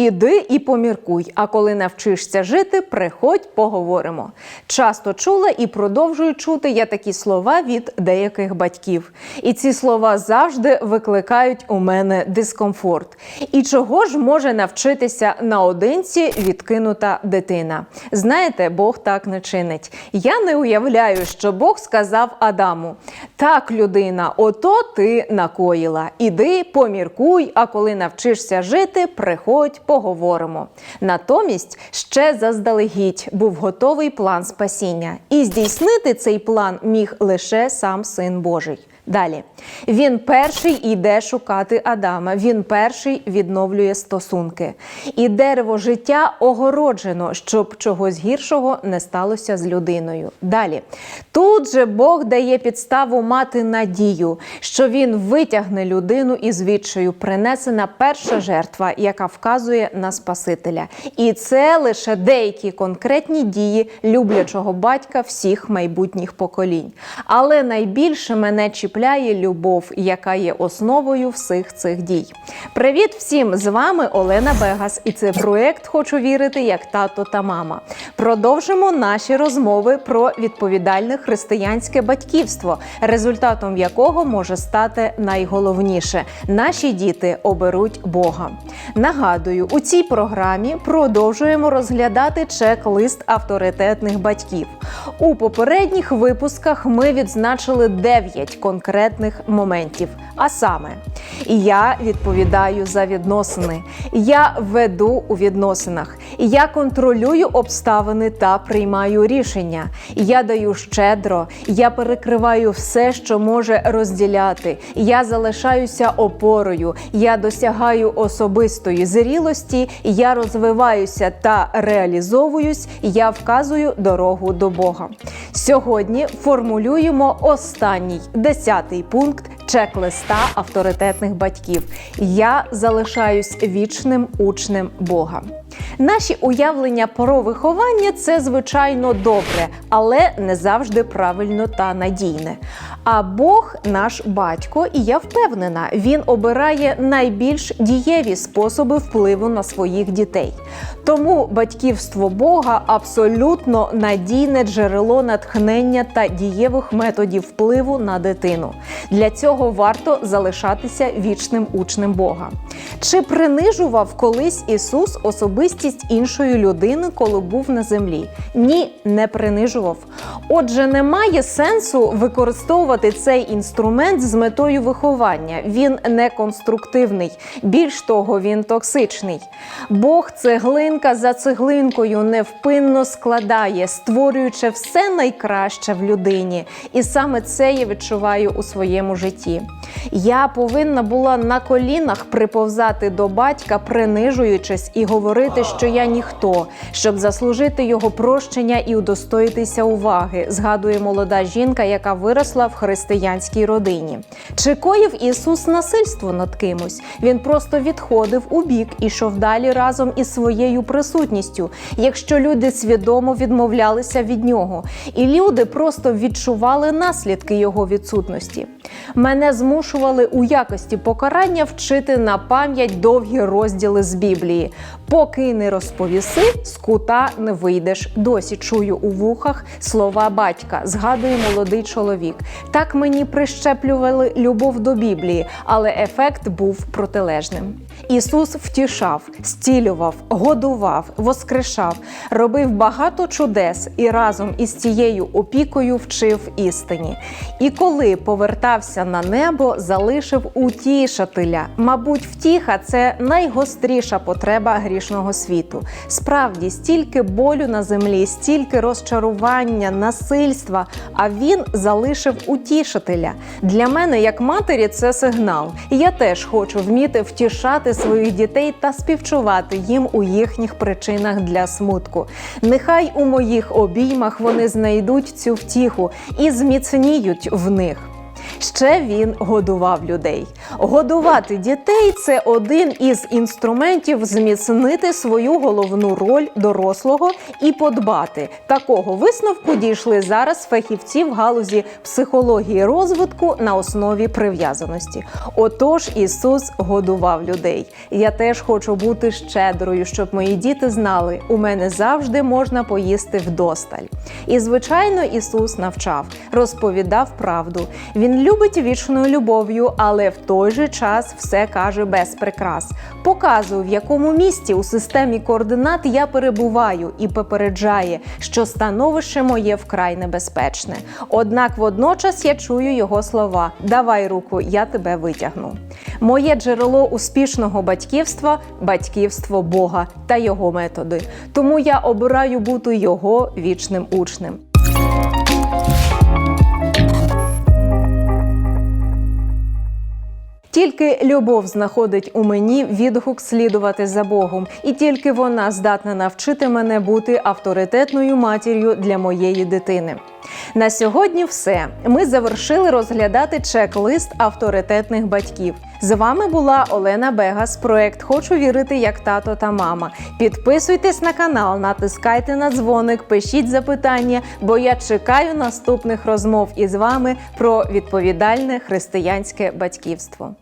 Іди і поміркуй, а коли навчишся жити, приходь, поговоримо. Часто чула і продовжую чути я такі слова від деяких батьків. І ці слова завжди викликають у мене дискомфорт. І чого ж може навчитися наодинці відкинута дитина? Знаєте, Бог так не чинить. Я не уявляю, що Бог сказав Адаму: так, людина, ото ти накоїла. Іди, поміркуй, а коли навчишся жити, приходь, поговоримо. Натомість ще заздалегідь був готовий план спасіння, і здійснити цей план міг лише сам син Божий. Далі він перший іде шукати Адама. Він перший відновлює стосунки. І дерево життя огороджено, щоб чогось гіршого не сталося з людиною. Далі тут же Бог дає підставу мати надію, що він витягне людину із відчаю, принесена перша жертва, яка вказує на Спасителя. І це лише деякі конкретні дії люблячого батька всіх майбутніх поколінь. Але найбільше мене чіпляє любов, яка є основою всіх цих дій. Привіт всім! З вами Олена Бегас, і це проект Хочу вірити як тато та мама. Продовжимо наші розмови про відповідальне християнське батьківство, результатом якого може стати найголовніше: наші діти оберуть Бога. Нагадую, у цій програмі продовжуємо розглядати чек-лист авторитетних батьків. У попередніх випусках ми відзначили 9 конкретних моментів. А саме, я відповідаю за відносини, я веду у відносинах, я контролюю обставини та приймаю рішення. Я даю щедро, я перекриваю все, що може розділяти. Я залишаюся опорою, я досягаю особистої зрілості, я розвиваюся та реалізовуюсь, я вказую дорогу до Бога. Сьогодні формулюємо останній десятий пункт чек-листа авторитетних батьків. Я залишаюсь вічним учнем Бога. Наші уявлення про виховання це звичайно добре, але не завжди правильно та надійне. А Бог наш батько, і я впевнена, він обирає найбільш дієві способи впливу на своїх дітей. Тому батьківство Бога абсолютно надійне джерело натхнення та дієвих методів впливу на дитину. Для цього варто залишатися вічним учнем Бога. Чи принижував колись Ісус особистість іншої людини, коли був на землі? Ні, не принижував. Отже, немає сенсу використовувати цей інструмент з метою виховання. Він не конструктивний, більш того, він токсичний. Бог цеглинка за цеглинкою невпинно складає, створюючи все найкраще в людині. І саме це я відчуваю у своєму житті. Я повинна була на колінах приповзати до батька, принижуючись і говорити, що я ніхто, щоб заслужити його прощення і удостоїтися уваги. Згадує молода жінка, яка виросла в християнській родині. Чи коїв Ісус насильство над кимось? Він просто відходив у бік і йшов далі разом із своєю присутністю, якщо люди свідомо відмовлялися від нього, і люди просто відчували наслідки його відсутності. Мене змушували у якості покарання вчити на пам'ять довгі розділи з Біблії. Поки не розповіси, з кута не вийдеш. Досі чую у вухах слова батька, згадує молодий чоловік. Так мені прищеплювали любов до Біблії, але ефект був протилежним. Ісус втішав, стілював, годував, воскрешав, робив багато чудес і разом із цією опікою вчив істині. І коли повертався на небо, залишив утішителя. Мабуть, втіха це найгостріша потреба грішного світу. Справді, стільки болю на землі, стільки розчарування, насильства. А він залишив утішителя. Для мене, як матері, це сигнал. Я теж хочу вміти втішати своїх дітей та співчувати їм у їхніх причинах для смутку. Нехай у моїх обіймах вони знайдуть цю втіху і зміцніють в них. Ще він годував людей. Годувати дітей це один із інструментів зміцнити свою головну роль дорослого і подбати. Такого висновку дійшли зараз фахівці в галузі психології розвитку на основі прив'язаності. Отож, Ісус годував людей. Я теж хочу бути щедрою, щоб мої діти знали, у мене завжди можна поїсти вдосталь. І звичайно, Ісус навчав, розповідав правду. Він любить вічною любов'ю, але в той же час все каже без прикрас. Показує, в якому місці у системі координат я перебуваю, і попереджає, що становище моє вкрай небезпечне. Однак водночас я чую його слова: Давай руку, я тебе витягну. Моє джерело успішного батьківства батьківство Бога та його методи. Тому я обираю бути його вічним учнем. Тільки любов знаходить у мені відгук слідувати за Богом, і тільки вона здатна навчити мене бути авторитетною матір'ю для моєї дитини. На сьогодні все. Ми завершили розглядати чек-лист авторитетних батьків. З вами була Олена Бегас. Проект Хочу вірити як тато та мама. Підписуйтесь на канал, натискайте на дзвоник, пишіть запитання, бо я чекаю наступних розмов із вами про відповідальне християнське батьківство.